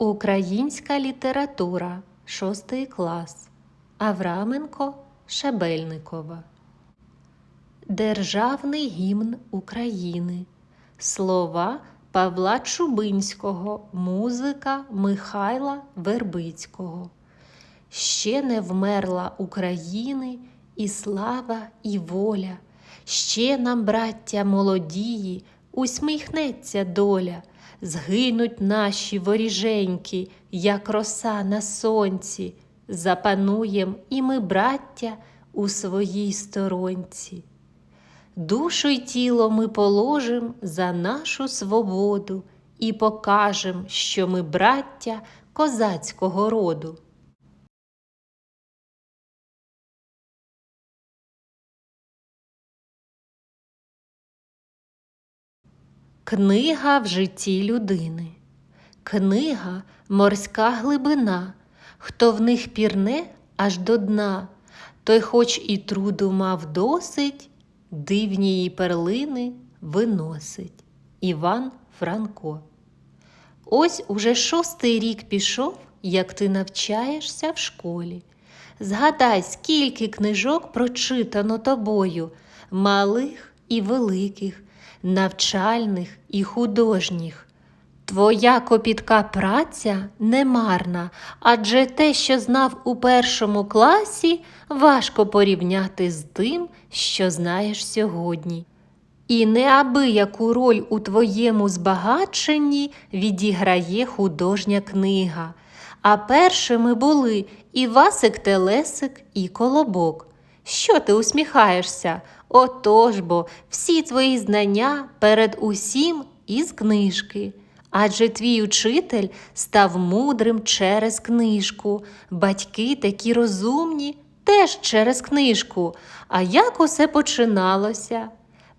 Українська література, 6 клас. Авраменко Шебельникова. Державний гімн України. Слова Павла Чубинського, музика Михайла Вербицького. Ще не вмерла України і слава, і воля. Ще нам, браття молодії, усміхнеться доля, згинуть наші воріженьки, як роса на сонці, запануєм і ми, браття, у своїй сторонці. Душу й тіло ми положим за нашу свободу і покажем, що ми браття козацького роду. Книга в житті людини. Книга морська глибина, хто в них пірне аж до дна, той, хоч і труду мав досить, дивні її перлини виносить. Іван Франко. Ось уже шостий рік пішов, як ти навчаєшся в школі. Згадай, скільки книжок прочитано тобою, малих і великих, навчальних і художніх. Твоя копітка праця немарна, адже те, що знав у першому класі, важко порівняти з тим, що знаєш сьогодні. І неабияку роль у твоєму збагаченні відіграє художня книга. А першими були і Васик Телесик, і Колобок. Що ти усміхаєшся? Отож бо всі твої знання перед усім із книжки. Адже твій учитель став мудрим через книжку, батьки такі розумні теж через книжку. А як усе починалося?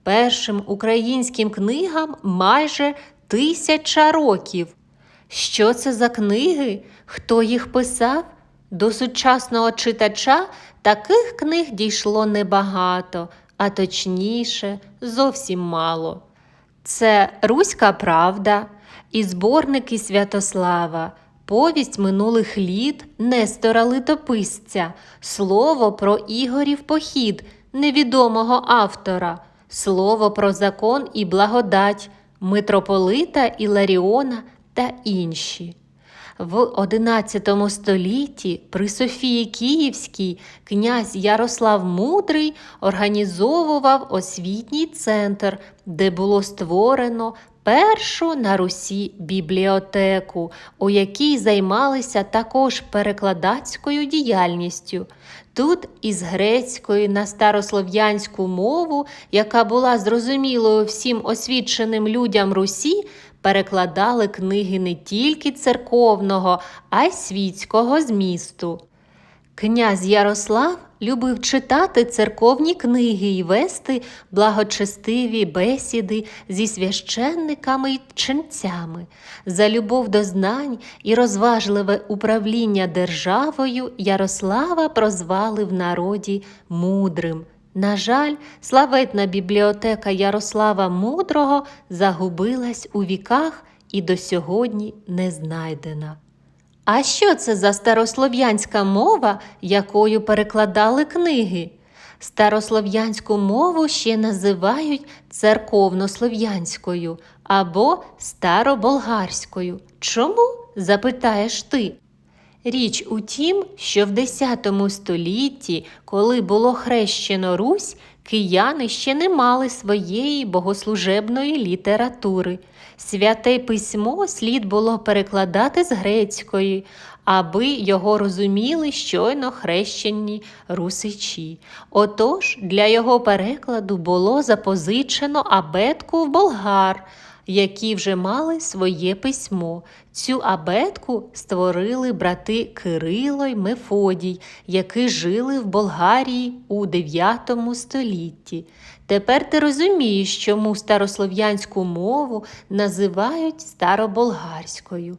Першим українським книгам майже тисяча років. Що це за книги? Хто їх писав? До сучасного читача таких книг дійшло небагато, а точніше, зовсім мало. Це Руська Правда і зборники Святослава, повість минулих літ Нестора Литописця, слово про Ігорів похід невідомого автора, слово про закон і благодать митрополита Іларіона та інші. В XI столітті при Софії Київській князь Ярослав Мудрий організовував освітній центр, де було створено першу на Русі бібліотеку, у якій займалися також перекладацькою діяльністю. Тут із грецької на старослов'янську мову, яка була зрозумілою всім освіченим людям Русі, перекладали книги не тільки церковного, а й світського змісту. Князь Ярослав любив читати церковні книги і вести благочестиві бесіди зі священниками й ченцями. За любов до знань і розважливе управління державою Ярослава прозвали в народі мудрим. На жаль, славетна бібліотека Ярослава Мудрого загубилась у віках і до сьогодні не знайдена. А що це за старослов'янська мова, якою перекладали книги? Старослов'янську мову ще називають церковнослов'янською або староболгарською. Чому? запитаєш ти. Річ у тім, що в X столітті, коли було хрещено Русь, кияни ще не мали своєї богослужебної літератури. Святе письмо слід було перекладати з грецької, аби його розуміли щойно хрещені русичі. Отож для його перекладу було запозичено абетку в болгар які вже мали своє письмо. Цю абетку створили брати Кирило й Мефодій, які жили в Болгарії у IX столітті. Тепер ти розумієш, чому старослов'янську мову називають староболгарською.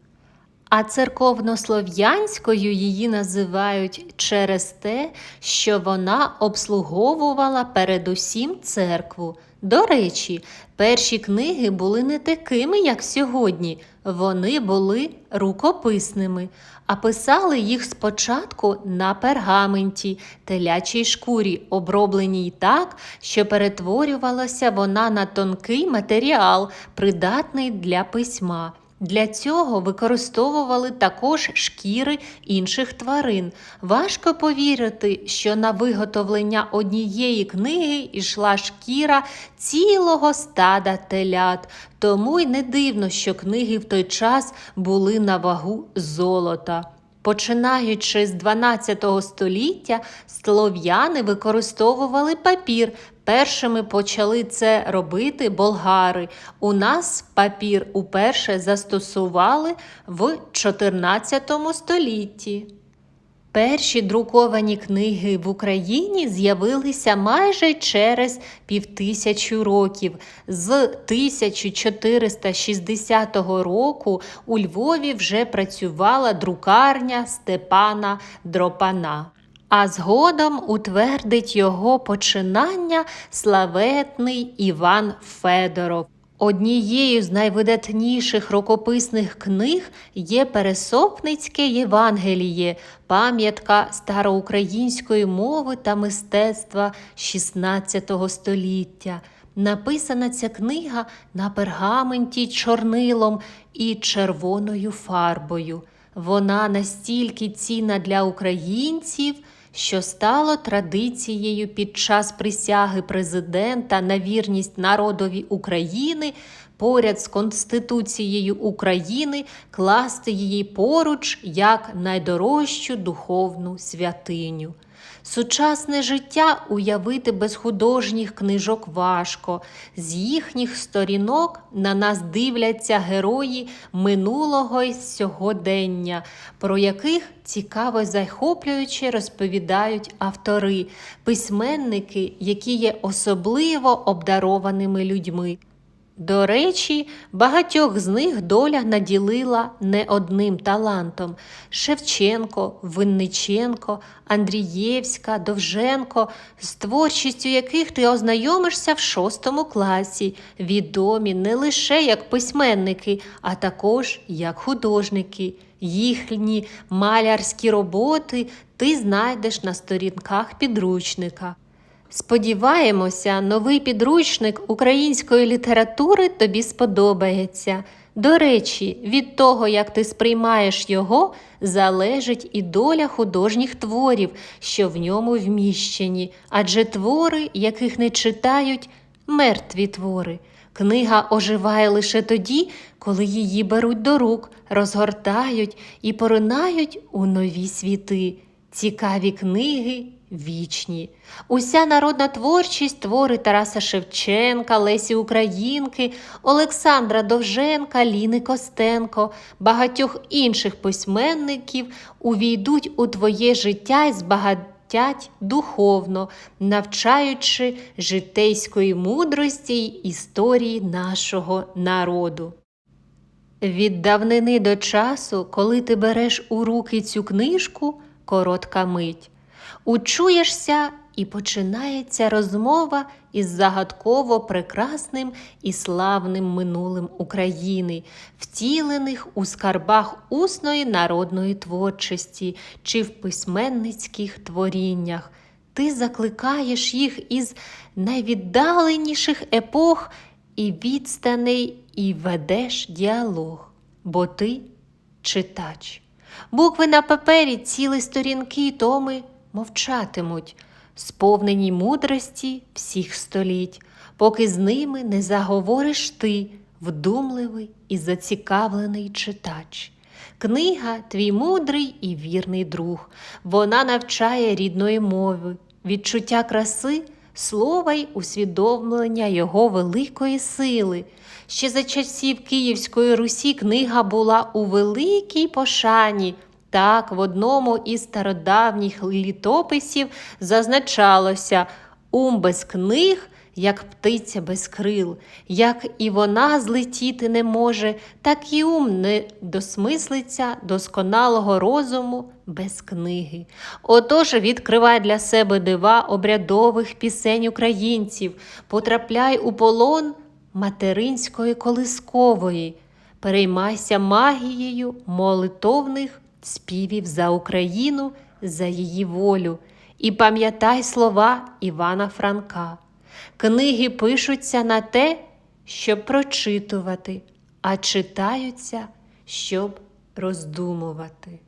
А церковнослов'янською її називають через те, що вона обслуговувала передусім церкву, До речі, перші книги були не такими, як сьогодні. Вони були рукописними, а писали їх спочатку на пергаменті, телячій шкурі, обробленій так, що перетворювалася вона на тонкий матеріал, придатний для письма. Для цього використовували також шкіри інших тварин. Важко повірити, що на виготовлення однієї книги йшла шкіра цілого стада телят. Тому й не дивно, що книги в той час були на вагу золота. Починаючи з 12 століття, слов'яни використовували папір. Першими почали це робити болгари. У нас папір уперше застосували в 14 столітті. Перші друковані книги в Україні з'явилися майже через півтисячу років. З 1460 року у Львові вже працювала друкарня Степана Дропана. А згодом утвердить його починання славетний Іван Федоров. Однією з найвидатніших рукописних книг є Пересопницьке Євангеліє, пам'ятка староукраїнської мови та мистецтва XVI століття. Написана ця книга на пергаменті чорнилом і червоною фарбою. Вона настільки цінна для українців, що стало традицією під час присяги президента на вірність народові України поряд з Конституцією України класти її поруч як найдорожчу духовну святиню. Сучасне життя уявити без художніх книжок важко. З їхніх сторінок на нас дивляться герої минулого й сьогодення, про яких цікаво й захоплююче розповідають автори, письменники, які є особливо обдарованими людьми. До речі, багатьох з них доля наділила не одним талантом: Шевченко, Винниченко, Андрієвська, Довженко, з творчістю яких ти ознайомишся в шостому класі, відомі не лише як письменники, а також як художники. Їхні малярські роботи ти знайдеш на сторінках підручника. Сподіваємося, новий підручник української літератури тобі сподобається. До речі, від того, як ти сприймаєш його, залежить і доля художніх творів, що в ньому вміщені, адже твори, яких не читають, мертві твори. Книга оживає лише тоді, коли її беруть до рук, розгортають і поринають у нові світи. Цікаві книги вічні. Уся народна творчість твори Тараса Шевченка, Лесі Українки, Олександра Довженка, Ліни Костенко, багатьох інших письменників увійдуть у твоє життя і збагатять духовно, навчаючи житейської мудрості й історії нашого народу. Від давнини до часу, коли ти береш у руки цю книжку, коротка мить. Учуєшся і починається розмова із загадково прекрасним і славним минулим України, втілених у скарбах усної народної творчості чи в письменницьких творіннях. Ти закликаєш їх із найвіддаленіших епох і відстаней, і ведеш діалог, бо ти читач. Букви на папері, ціли сторінки, томи мовчатимуть, сповнені мудрості всіх століть, поки з ними не заговориш ти, вдумливий і зацікавлений читач. Книга твій мудрий і вірний друг, вона навчає рідної мови, відчуття краси, слова й усвідомлення його великої сили. Ще за часів Київської Русі книга була у великій пошані. Так, в одному із стародавніх літописів зазначалося ум без книг як птиця без крил, як і вона злетіти не може, так і ум не досмислиться досконалого розуму без книги. Отож відкривай для себе дива обрядових пісень українців, потрапляй у полон материнської колискової, переймайся магією молитовних співів за Україну, за її волю, і пам'ятай слова Івана Франка. Книги пишуться на те, щоб прочитувати, а читаються, щоб роздумувати.